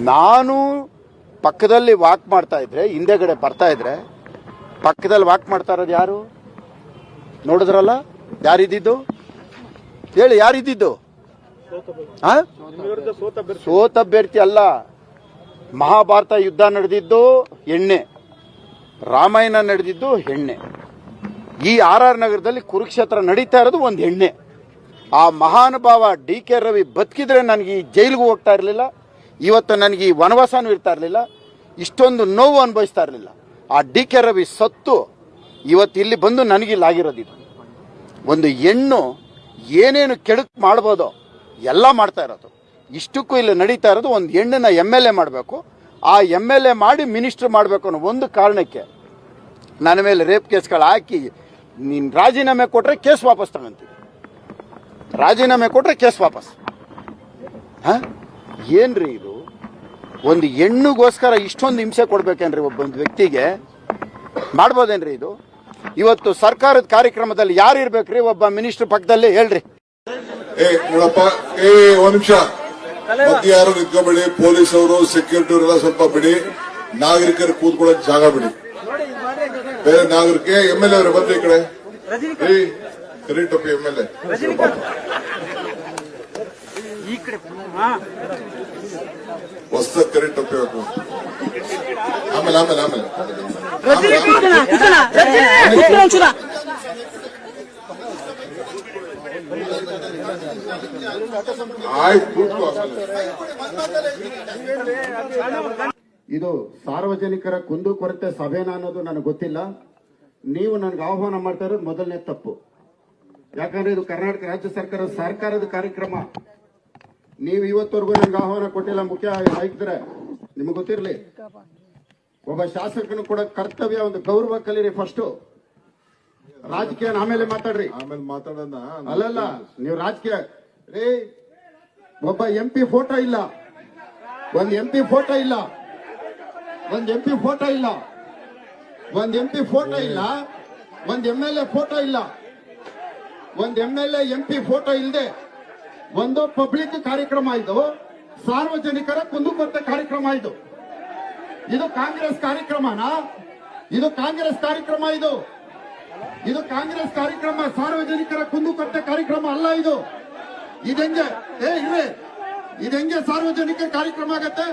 ನಾನು ಪಕ್ಕದಲ್ಲಿ ವಾಕ್ ಮಾಡ್ತಾ ಇದ್ರೆ, ಹಿಂದೆಗಡೆ ಬರ್ತಾ ಇದ್ರೆ, ಪಕ್ಕದಲ್ಲಿ ವಾಕ್ ಮಾಡ್ತಾ ಇರೋದು ಯಾರು? ನೋಡಿದ್ರಲ್ಲ? ಯಾರಿದ್ದಿದ್ದು? ಹೇಳಿ, ಯಾರಿದ್ದಿದ್ದು? ಸೋತ ಅಭ್ಯರ್ಥಿ ಅಲ್ಲ. ಮಹಾಭಾರತ ಯುದ್ಧ ನಡೆದಿದ್ದು ಎಣ್ಣೆ ರಾಮಾಯಣ ನಡೆದಿದ್ದು ಹೆಣ್ಣೆ. ಈ ಆರ್ ಆರ್ ನಗರದಲ್ಲಿ ಕುರುಕ್ಷೇತ್ರ ನಡೀತಾ ಇರೋದು ಒಂದು ಹೆಣ್ಣೆ. ಆ ಮಹಾನುಭಾವ ಡಿ ಕೆ ರವಿ ಬದುಕಿದ್ರೆ ನನಗೆ ಈ ಜೈಲಿಗೂ ಹೋಗ್ತಾ ಇರಲಿಲ್ಲ. ಇವತ್ತು ನನಗೆ ಈ ವನವಾಸನೂ ಇರ್ತಾ ಇರಲಿಲ್ಲ, ಇಷ್ಟೊಂದು ನೋವು ಅನುಭವಿಸ್ತಾ ಇರಲಿಲ್ಲ. ಆ ಡಿ ಕೆ ರವಿ ಸತ್ತು, ಇವತ್ತು ಇಲ್ಲಿ ಬಂದು ನನಗಿಲ್ಲಿ ಆಗಿರೋದಿದು ಒಂದು ಹೆಣ್ಣು ಏನೇನು ಕೆಡಕ್ ಮಾಡ್ಬೋದೋ ಎಲ್ಲ ಮಾಡ್ತಾ ಇರೋದು. ಇಷ್ಟಕ್ಕೂ ಇಲ್ಲಿ ನಡೀತಾ ಇರೋದು ಒಂದು ಹೆಣ್ಣನ್ನ ಎಂ ಎಲ್ ಎ ಮಾಡಬೇಕು. ಆ ಎಂ ಎಲ್ ಎ ಮಾಡಿ ಮಿನಿಸ್ಟರ್ ಮಾಡಬೇಕು ಅನ್ನೋ ಒಂದು ಕಾರಣಕ್ಕೆ ನನ್ನ ಮೇಲೆ ರೇಪ್ ಕೇಸ್ಗಳು ಹಾಕಿ ನೀನು ರಾಜೀನಾಮೆ ಕೊಟ್ಟರೆ ಕೇಸ್ ವಾಪಸ್ ತಗೊಂತೀವಿ ರಾಜೀನಾಮೆ ಕೊಟ್ಟರೆ ಕೇಸ್ ವಾಪಸ್. ಹಾ? ಏನ್ರಿ ಇದು? ಒಂದು ಹೆಣ್ಣುಗೋಸ್ಕರ ಇಷ್ಟೊಂದು ಹಿಂಸೆ ಕೊಡ್ಬೇಕೇನ್ರಿ ಒಬ್ಬ ಒಂದು ವ್ಯಕ್ತಿಗೆ? ಮಾಡ್ಬೋದೇನ್ರಿ ಇದು? ಇವತ್ತು ಸರ್ಕಾರದ ಕಾರ್ಯಕ್ರಮದಲ್ಲಿ ಯಾರು ಇರ್ಬೇಕ್ರಿ? ಒಬ್ಬ ಮಿನಿಸ್ಟರ್ ಪಕ್ಕದಲ್ಲಿ ಹೇಳ್ರಿ. ಏ ನೋಡಪ್ಪ ಏ ಯಾರು ನಿಂತ್ಕೊಬೇಡಿ ಪೊಲೀಸ್ ಅವರು ಸೆಕ್ಯೂರಿಟಿ ಅವರೆಲ್ಲ ಸ್ವಲ್ಪ ಬಿಡಿ. ನಾಗರಿಕರು ಕೂತ್ಕೊಳ್ಳೋಕೆ ಜಾಗ ಬಿಡಿ. ಬೇರೆ ನಾಗರಿಕೆ ಎಂ ಎಲ್ ಎ ಅವರು ಬಂದ್ರಿ ಈ ಕಡೆ. ಕರಿ ಟೊಪ್ಪಿ ಎಂ ಎಲ್ ಎ. ಹೊಸ ಕರೆಂಟ್ ಉಪಯೋಗ ಆಮೇಲೆ ಆಮೇಲೆ ಆಮೇಲೆ. ಇದು ಸಾರ್ವಜನಿಕರ ಕುಂದುಕೊರತೆ ಸಭೆನ ಅನ್ನೋದು ನನಗೆ ಗೊತ್ತಿಲ್ಲ. ನೀವು ನನಗೆ ಆಹ್ವಾನ ಮಾಡ್ತಾ ಇರೋದು ಮೊದಲನೇ ತಪ್ಪು. ಯಾಕಂದ್ರೆ ಇದು ಕರ್ನಾಟಕ ರಾಜ್ಯ ಸರ್ಕಾರ ಸರ್ಕಾರದ ಕಾರ್ಯಕ್ರಮ. ನೀವು ಇವತ್ತವರೆಗೂ ನನಗೆ ಆಹ್ವಾನ ಕೊಟ್ಟಿಲ್ಲ ಮುಖ್ಯ ಆಯುಕ್ತರೆ ನಿಮಗೆ ಗೊತ್ತಿರಲಿ. ಒಬ್ಬ ಶಾಸಕನು ಕೂಡ ಕರ್ತವ್ಯ ಒಂದು ಗೌರವ ಕಲೀರಿ ಫಸ್ಟ್ ರಾಜಕೀಯ ಆಮೇಲೆ ಮಾತಾಡ್ರಿ. ಆಮೇಲೆ ಮಾತಾಡೋಣ. ಅಲ್ಲಲ್ಲ ನೀವು ರಾಜಕೀಯ. ರೀ ಒಬ್ಬ ಎಂ ಪಿ ಫೋಟೋ ಇಲ್ಲ. ಒಂದ್ ಎಂ ಪಿ ಫೋಟೋ ಇಲ್ಲ. ಒಂದ್ ಎಂ ಪಿ ಫೋಟೋ ಇಲ್ಲ. ಒಂದ್ ಎಂ ಪಿ ಫೋಟೋ ಇಲ್ಲ. ಒಂದ್ ಎಂ ಎಲ್ ಎ ಫೋಟೋ ಇಲ್ಲ. ಒಂದ್ M L A M P photo ಇಲ್ಲದೆ ಒಂದು ಪಬ್ಲಿಕ್ ಕಾರ್ಯಕ್ರಮ ಇದು. ಸಾರ್ವಜನಿಕರ ಕುಂದುಕೊರತೆ ಕಾರ್ಯಕ್ರಮ ಇದು. ಇದು ಕಾಂಗ್ರೆಸ್ ಕಾರ್ಯಕ್ರಮನಾ? ಇದು ಕಾಂಗ್ರೆಸ್ ಕಾರ್ಯಕ್ರಮ ಇದು. ಇದು ಕಾಂಗ್ರೆಸ್ ಕಾರ್ಯಕ್ರಮ, ಸಾರ್ವಜನಿಕರ ಕುಂದುಕೊರತೆ ಕಾರ್ಯಕ್ರಮ ಅಲ್ಲ ಇದು. ಇದೆಂಗೆ? ಏ ಇರ್ರಿ. ಇದೆಂಗೆ ಸಾರ್ವಜನಿಕ ಕಾರ್ಯಕ್ರಮ ಆಗತ್ತೆ?